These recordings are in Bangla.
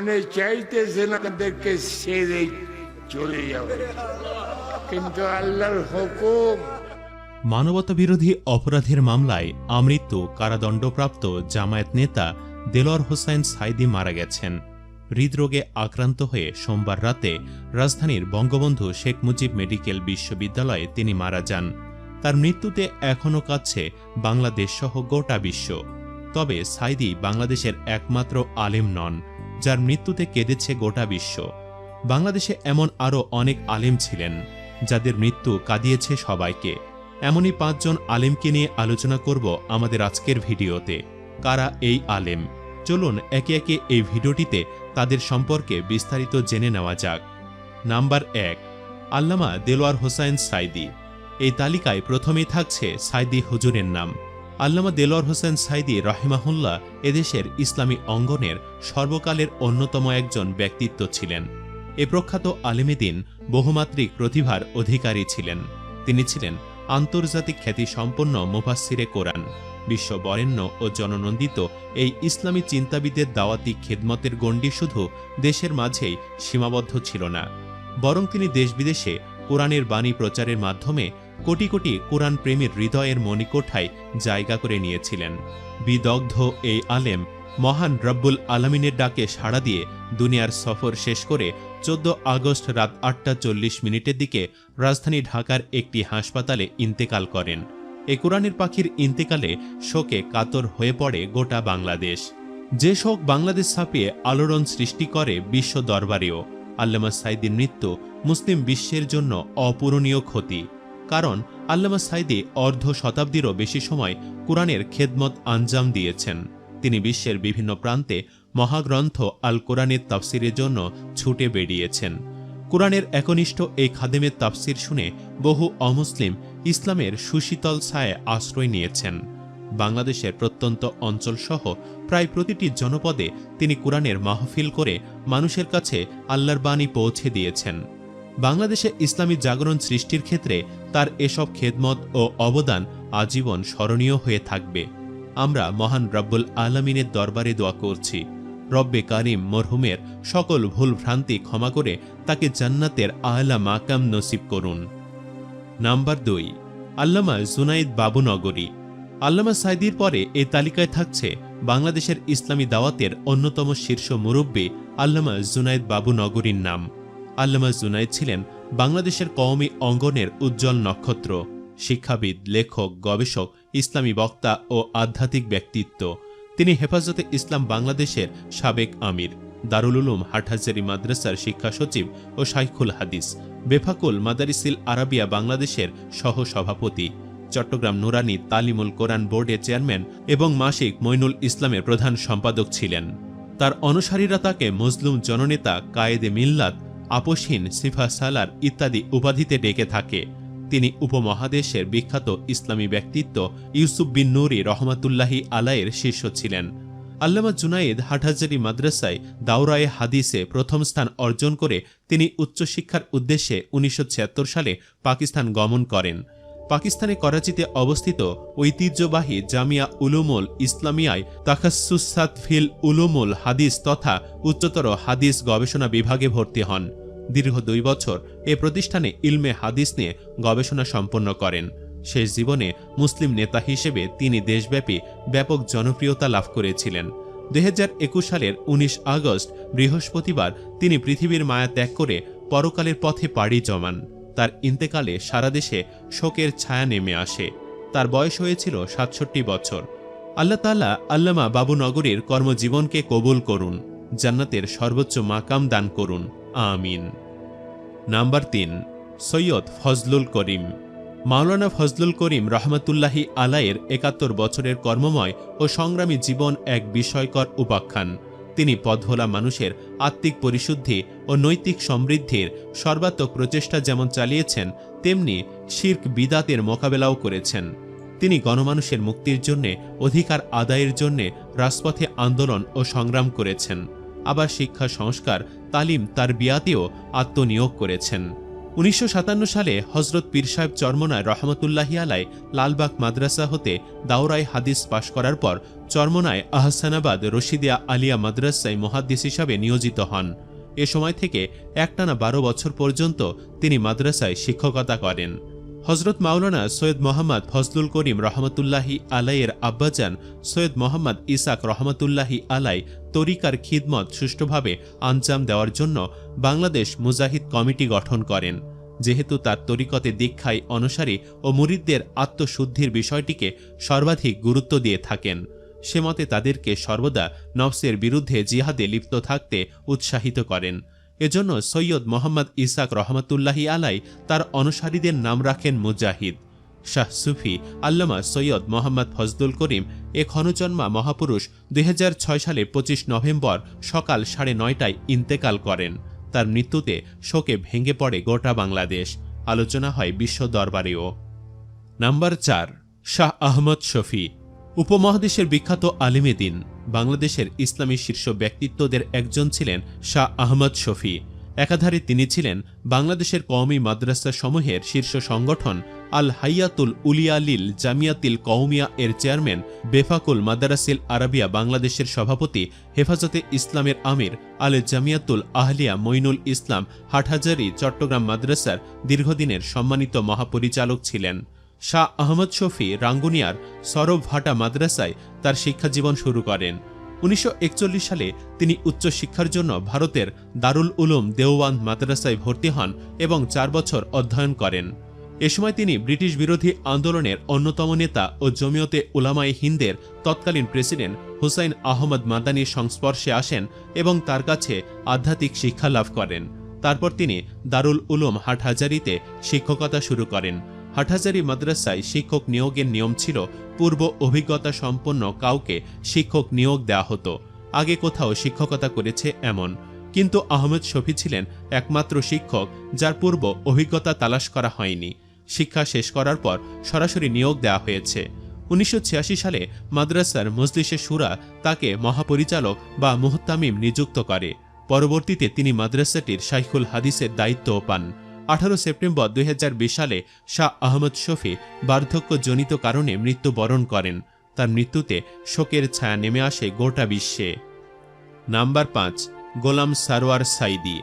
মনে চাইতেছে তাদেরকে ছেড়ে চলে যাবে কিন্তু আল্লাহর হুকুম। মানবতাবিরোধী অপরাধের মামলায় আমৃত্যু কারাদণ্ডপ্রাপ্ত জামায়াত নেতা দেলোয়ার হোসাইন সাইদি মারা গেছেন। হৃদরোগে আক্রান্ত হয়ে সোমবার রাতে রাজধানীর বঙ্গবন্ধু শেখ মুজিব মেডিকেল বিশ্ববিদ্যালয়ে তিনি মারা যান। তার মৃত্যুতে এখনও কাঁদছে বাংলাদেশ সহ গোটা বিশ্ব। তবে সাইদি বাংলাদেশের একমাত্র আলেম নন, যার মৃত্যুতে কেঁদেছে গোটা বিশ্ব। বাংলাদেশে এমন আরও অনেক আলেম ছিলেন, যাদের মৃত্যু কাঁদিয়েছে সবাইকে। এমনই পাঁচজন আলেমকে নিয়ে আলোচনা করব আমাদের আজকের ভিডিওতে। কারা এই আলেম? চলুন একে একে এই ভিডিওটিতে তাদের সম্পর্কে বিস্তারিত জেনে নেওয়া যাক। নাম্বার এক, আল্লামা দেলোয়ার হোসাইন সাইদি। এই তালিকায় প্রথমেই থাকছে সাইদি হুজুরের নাম। আল্লামা দেলোয়ার হোসেন সাইদি রহিমাহুল্লাহ এদেশের ইসলামী অঙ্গনের সর্বকালের অন্যতম একজন ব্যক্তিত্ব ছিলেন। এ প্রখ্যাত আলেমেদিন বহুমাত্রিক প্রতিভার অধিকারী ছিলেন। তিনি ছিলেন আন্তর্জাতিক খ্যাতিসম্পন্ন মুফাসিরে কোরআন, বিশ্ব বরেণ্য ও জননন্দিত এই ইসলামী চিন্তাবিদের দাওয়াতি খেদমতের গণ্ডি শুধু দেশের মাঝেই সীমাবদ্ধ ছিল না, বরং তিনি দেশ বিদেশে কোরআনের বাণী প্রচারের মাধ্যমে কোটি কোটি কোরআন প্রেমীর হৃদয়ের মণিকোঠায় জায়গা করে নিয়েছিলেন। বিদগ্ধ এই আলেম মহান রব্বুল আলমিনের ডাকে সাড়া দিয়ে দুনিয়ার সফর শেষ করে চোদ্দ আগস্ট রাত আটটা চল্লিশ মিনিটের দিকে রাজধানী ঢাকার একটি হাসপাতালে ইন্তেকাল করেন। এ কোরআনের পাখির ইন্তেকালে শোকে কাতর হয়ে পড়ে গোটা বাংলাদেশ। যে শোক বাংলাদেশ ছাপিয়ে আলোড়ন সৃষ্টি করে বিশ্ব দরবারেও। আল্লামা সাইদির মৃত্যু মুসলিম বিশ্বের জন্য অপূরণীয় ক্ষতি। কারণ আল্লামা সাইদি অর্ধ শতাব্দীরও বেশি সময় কোরআনের খেদমত আঞ্জাম দিয়েছেন। তিনি বিশ্বের বিভিন্ন প্রান্তে মহাগ্রন্থ আল কোরআনের তাফসিরের জন্য ছুটে বেরিয়েছেন। কোরআনের একনিষ্ঠ এই খাদেমের তাফসির শুনে বহু অমুসলিম ইসলামের সুশীতল ছায় আশ্রয় নিয়েছেন। বাংলাদেশের প্রত্যন্ত অঞ্চলসহ প্রায় প্রতিটি জনপদে তিনি কোরআনের মাহফিল করে মানুষের কাছে আল্লাহর বাণী পৌঁছে দিয়েছেন। বাংলাদেশে ইসলামী জাগরণ সৃষ্টির ক্ষেত্রে তার এসব খেদমত ও অবদান আজীবন স্মরণীয় হয়ে থাকবে। আমরা মহান রব্বুল আলমিনের দরবারে দোয়া করছি। রব্বে কারিম মরহুমের সকল ভুল ভ্রান্তি ক্ষমা করে তাকে জান্নাতের আহলা মাকাম নসিব করুন। নাম্বার দুই, আল্লামা জুনাইদ বাবুনগরী। আল্লামা সাইদির পরে এই তালিকায় থাকছে বাংলাদেশের ইসলামী দাওয়াতের অন্যতম শীর্ষ মুরব্বী আল্লামা জুনাইদ বাবুনগরীর নাম। আল্লামা জুনাইদ ছিলেন বাংলাদেশের কওমি অঙ্গনের উজ্জ্বল নক্ষত্র, শিক্ষাবিদ, লেখক, গবেষক, ইসলামী বক্তা ও আধ্যাত্মিক ব্যক্তিত্ব। তিনি হেফাজতে ইসলাম বাংলাদেশের সাবেক আমির, দারুল উলুম হাটহাজারি মাদ্রাসার শিক্ষা সচিব ও শাইখুল হাদিস, বেফাকুল মাদারিসিল আরাবিয়া বাংলাদেশের সহ সভাপতি চট্টগ্রাম নুরানি তালিমুল কোরআন বোর্ডের চেয়ারম্যান এবং মাসিক মইনুল ইসলামের প্রধান সম্পাদক ছিলেন। তার অনুসারীরা তাকে মজলুম জননেতা কায়েদে মিল্লাত আপোষহীন সিফা সালার ইত্যাদি উপাধিতে ডেকে থাকে। তিনি উপমহাদেশের বিখ্যাত ইসলামী ব্যক্তিত্ব ইউসুফ বিন নুরি রহমাতুল্লাহি আলায়ের শিষ্য ছিলেন। আল্লামা জুনাইদ হাটহাজারি মাদ্রাসায় দাওরায়ে হাদিসে প্রথম স্থান অর্জন করে তিনি উচ্চশিক্ষার উদ্দেশ্যে উনিশশো ছিয়াত্তর সালে পাকিস্তান গমন করেন। পাকিস্তানে করাচিতে অবস্থিত ঐতিহ্যবাহী জামিয়া উলুমুল ইসলামিয়ায় তাকাসুসাত ফিল উলুমুল হাদিস তথা উচ্চতর হাদিস গবেষণা বিভাগে ভর্তি হন। দীর্ঘ দুই বছর এ প্রতিষ্ঠানে ইলমে হাদিস নিয়ে গবেষণা সম্পন্ন করেন। শেষ জীবনে মুসলিম নেতা হিসেবে তিনি দেশব্যাপী ব্যাপক জনপ্রিয়তা লাভ করেছিলেন। দু হাজার একুশ সালের ১৯ আগস্ট বৃহস্পতিবার তিনি পৃথিবীর মায়া ত্যাগ করে পরকালের পথে পাড়ি জমান। তার ইন্তেকালে সারা দেশে শোকের ছায়া নেমে আসে। তার বয়স হয়েছিল সাতষট্টি বছর। আল্লাহ তাল্লাহ আল্লামা বাবুনগরীর কর্মজীবনকে কবুল করুন, জান্নাতের সর্বোচ্চ মাকাম দান করুন, আমিন। নাম্বার তিন, সৈয়দ ফজলুল করিম। মাওলানা ফজলুল করিম রহমতুল্লাহি আলায়ের একাত্তর বছরের কর্মময় ও সংগ্রামী জীবন এক বিস্ময়কর উপাখ্যান। তিনি পদভোলা মানুষের আত্মিক পরিশুদ্ধি ও নৈতিক সমৃদ্ধির সর্বাত্মক প্রচেষ্টা যেমন চালিয়েছেন, তেমনি শির্ক বিদাতের মোকাবেলাও করেছেন। তিনি গণমানুষের মুক্তির জন্যে, অধিকার আদায়ের জন্যে রাজপথে আন্দোলন ও সংগ্রাম করেছেন। আবার শিক্ষা সংস্কার, তালিম তার বিয়াতেও আত্মনিয়োগ করেছেন। উনিশশো সাতান্ন সালে হজরত পীর সাহেব চরমনায় রহমতুল্লাহি লালবাগ মাদ্রাসা হতে দাওরাই হাদিস পাশ করার পর চরমনায় আহসানাবাদ রশিদিয়া আলিয়া মাদ্রাসায় মহাদ্দিস হিসাবে নিয়োজিত হন। এ সময় থেকে একটানা বারো বছর পর্যন্ত তিনি মাদ্রাসায় শিক্ষকতা করেন। হজরত মাওলানা সৈয়দ মোহাম্মদ ফজলুল করিম রহমতুল্লাহি আলাইয়ের আব্বাজান সৈয়দ মোহাম্মদ ইসাক রহমতুল্লাহি আলাই তরিকার খিদমত সুষ্ঠুভাবে আঞ্জাম দেওয়ার জন্য বাংলাদেশ মুজাহিদ কমিটি গঠন করেন। যেহেতু তার তরিকতে দীক্ষায় অনুসারী ও মুরিদদের আত্মশুদ্ধির বিষয়টিকে সর্বাধিক গুরুত্ব দিয়ে থাকেন। সে মতে তাদেরকে সর্বদা নফসের বিরুদ্ধে জিহাদে লিপ্ত থাকতে উৎসাহিত করেন। এজন্য সৈয়দ মোহাম্মদ ইসাক রহমতুল্লাহি আলাই তার অনুসারীদের নাম রাখেন মুজাহিদ। শাহ সুফি আল্লামা সৈয়দ মোহাম্মদ ফজদুল করিম এ ক্ষণজন্মা মহাপুরুষ দুই হাজার ছয় সালে পঁচিশ নভেম্বর সকাল সাড়ে নয়টায় ইন্তেকাল করেন। তার মৃত্যুতে শোকে ভেঙে পড়ে গোটা বাংলাদেশ। আলোচনা হয় বিশ্ব দরবারেও। নাম্বার চার, শাহ আহমদ শফি। উপমহাদেশের বিখ্যাত আলিমে দিন, বাংলাদেশের ইসলামী শীর্ষ ব্যক্তিত্বদের একজন ছিলেন শাহ আহমদ শফি। একাধারে তিনি ছিলেন বাংলাদেশের কওমি মাদ্রাসা সমূহের শীর্ষ সংগঠন আল হাইয়াতুল উলিয়ালিল জামিয়াতিল কওমিয়া এর চেয়ারম্যান বেফাকুল মাদারাসিল আরাবিয়া বাংলাদেশের সভাপতি হেফাজতে ইসলামের আমির আল জামিয়াতুল আহলিয়া মইনুল ইসলাম হাটহাজারি চট্টগ্রাম মাদ্রাসার দীর্ঘদিনের সম্মানিত মহাপরিচালক ছিলেন। শাহ আহমদ শফি রাঙ্গুনিয়ার সরব ভাটা মাদ্রাসায় তার শিক্ষাজীবন শুরু করেন। উনিশশো একচল্লিশ সালে তিনি উচ্চশিক্ষার জন্য ভারতের দারুল উলুম দেওয়ান মাদ্রাসায় ভর্তি হন এবং চার বছর অধ্যয়ন করেন। এ সময় তিনি ব্রিটিশ বিরোধী আন্দোলনের অন্যতম নেতা ও জমিয়তে উলামাই হিন্দের তৎকালীন প্রেসিডেন্ট হুসাইন আহমদ মাদানির সংস্পর্শে আসেন এবং তার কাছে আধ্যাত্মিক শিক্ষা লাভ করেন। তারপর তিনি দারুল উলুম হাটহাজারিতে শিক্ষকতা শুরু করেন। হাটহাজারি মাদ্রাসায় শিক্ষক নিয়োগের নিয়ম ছিল পূর্ব অভিজ্ঞতা সম্পন্ন কাউকে শিক্ষক নিয়োগ দেওয়া হতো। আগে কোথাও শিক্ষকতা করেছে এমন। কিন্তু আহমেদ শফি ছিলেন একমাত্র শিক্ষক যার পূর্ব অভিজ্ঞতা তালাশ করা হয়নি। শিক্ষা শেষ করার পর সরাসরি নিয়োগ দেওয়া হয়েছে। উনিশশো ছিয়াশি সালে মাদ্রাসার মজলিসে সুরা তাকে মহাপরিচালক বা মুহতামিম নিযুক্ত করে। পরবর্তীতে তিনি মাদ্রাসাটির শাইখুল হাদিসের দায়িত্বও পান। আঠারো সেপ্টেম্বর দুই হাজার বিশ সালে শাহ আহমদ শফি বার্ধক্যজনিত কারণে মৃত্যুবরণ করেন। তার মৃত্যুতে শোকের ছায়া নেমে আসে গোটা বিশ্বে। নাম্বার পাঁচ, গোলাম সারোয়ার সাইদি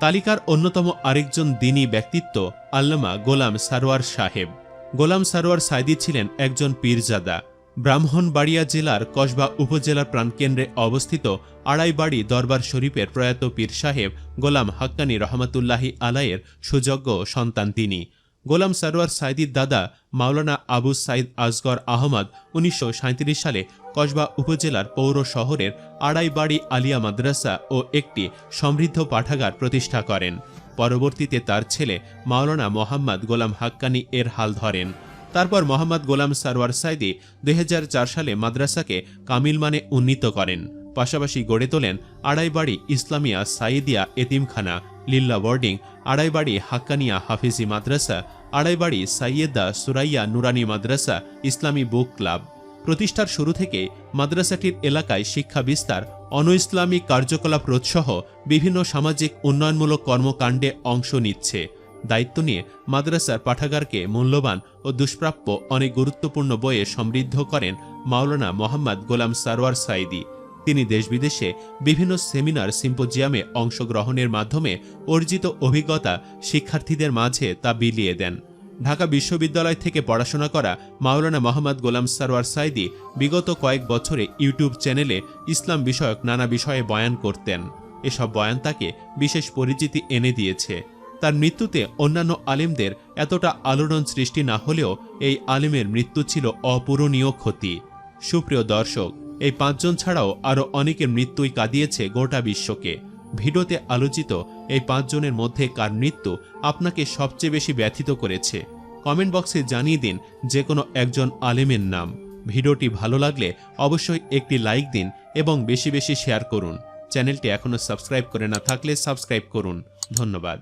তালিকার অন্যতম আরেকজন দিনী ব্যক্তিত্ব আল্লামা গোলাম সারোয়ার সাহেব। গোলাম সারোয়ার সাইদি ছিলেন একজন পীরজাদা। ব্রাহ্মণবাড়িয়া জেলার কসবা উপজেলার প্রাণকেন্দ্রে অবস্থিত আড়াইবাড়ি দরবার শরীফের প্রয়াত পীর সাহেব গোলাম হাক্কানি রহমতুল্লাহি আলাইয়ের সুযোগ্য সন্তান তিনি। গোলাম সারোয়ার সাইদির দাদা মাওলানা আবু সাইদ আজগর আহমদ উনিশশো সাঁইত্রিশ সালে কসবা উপজেলার পৌর শহরের আড়াইবাড়ি আলিয়া মাদ্রাসা ও একটি সমৃদ্ধ পাঠাগার প্রতিষ্ঠা করেন। পরবর্তীতে তার ছেলে মাওলানা মোহাম্মদ গোলাম হাক্কানি এর হাল ধরেন। তারপর মোহাম্মদ গোলাম সারওয়ার সাইদি দু হাজার চার সালে মাদ্রাসাকে কামিল মানে উন্নীত করেন। পাশাপাশি গড়ে তোলেন আড়াইবাড়ি ইসলামিয়া সাইদিয়া এতিমখানা, লিল্লা বোর্ডিং আড়াইবাড়ি হাক্কানিয়া হাফিজি মাদ্রাসা, আড়াইবাড়ি সাইয়েদা সুরাইয়া নুরানি মাদ্রাসা ইসলামী বুক ক্লাব। প্রতিষ্ঠার শুরু থেকে মাদ্রাসাটির এলাকায় শিক্ষা বিস্তার অনইসলামিক কার্যকলাপ রোধসহ বিভিন্ন সামাজিক উন্নয়নমূলক কর্মকাণ্ডে অংশ নিচ্ছে। দায়িত্ব নিয়ে মাদ্রাসার পাঠাগারকে মূল্যবান ও দুষ্প্রাপ্য অনেক গুরুত্বপূর্ণ বইয়ে সমৃদ্ধ করেন মাওলানা মোহাম্মদ গোলাম সারওয়ার সাইদি তিনি দেশ বিদেশে বিভিন্ন সেমিনার, সিম্পোজিয়ামে অংশগ্রহণের মাধ্যমে অর্জিত অভিজ্ঞতা শিক্ষার্থীদের মাঝে তা বিলিয়ে দেন। ঢাকা বিশ্ববিদ্যালয় থেকে পড়াশোনা করা মাওলানা মোহাম্মদ গোলাম সারওয়ার সাইদি বিগত কয়েক বছরে ইউটিউব চ্যানেলে ইসলাম বিষয়ক নানা বিষয়ে বয়ান করতেন। এসব বয়ান তাকে বিশেষ পরিচিতি এনে দিয়েছে। তার মৃত্যুতে অন্যান্য আলেমদের এতটা আলোড়ন সৃষ্টি না হলেও এই আলেমের মৃত্যু ছিল অপূরণীয় ক্ষতি। সুপ্রিয় দর্শক, এই পাঁচজন ছাড়াও আরও অনেকের মৃত্যুই কাঁদিয়েছে গোটা বিশ্বকে। ভিডিওতে আলোচিত এই পাঁচজনের মধ্যে কার মৃত্যু আপনাকে সবচেয়ে বেশি ব্যথিত করেছে? কমেন্ট বক্সে জানিয়ে দিন যে কোনো একজন আলেমের নাম। ভিডিওটি ভালো লাগলে অবশ্যই একটি লাইক দিন এবং বেশি বেশি শেয়ার করুন। চ্যানেলটি এখনও সাবস্ক্রাইব করে না থাকলে সাবস্ক্রাইব করুন। ধন্যবাদ।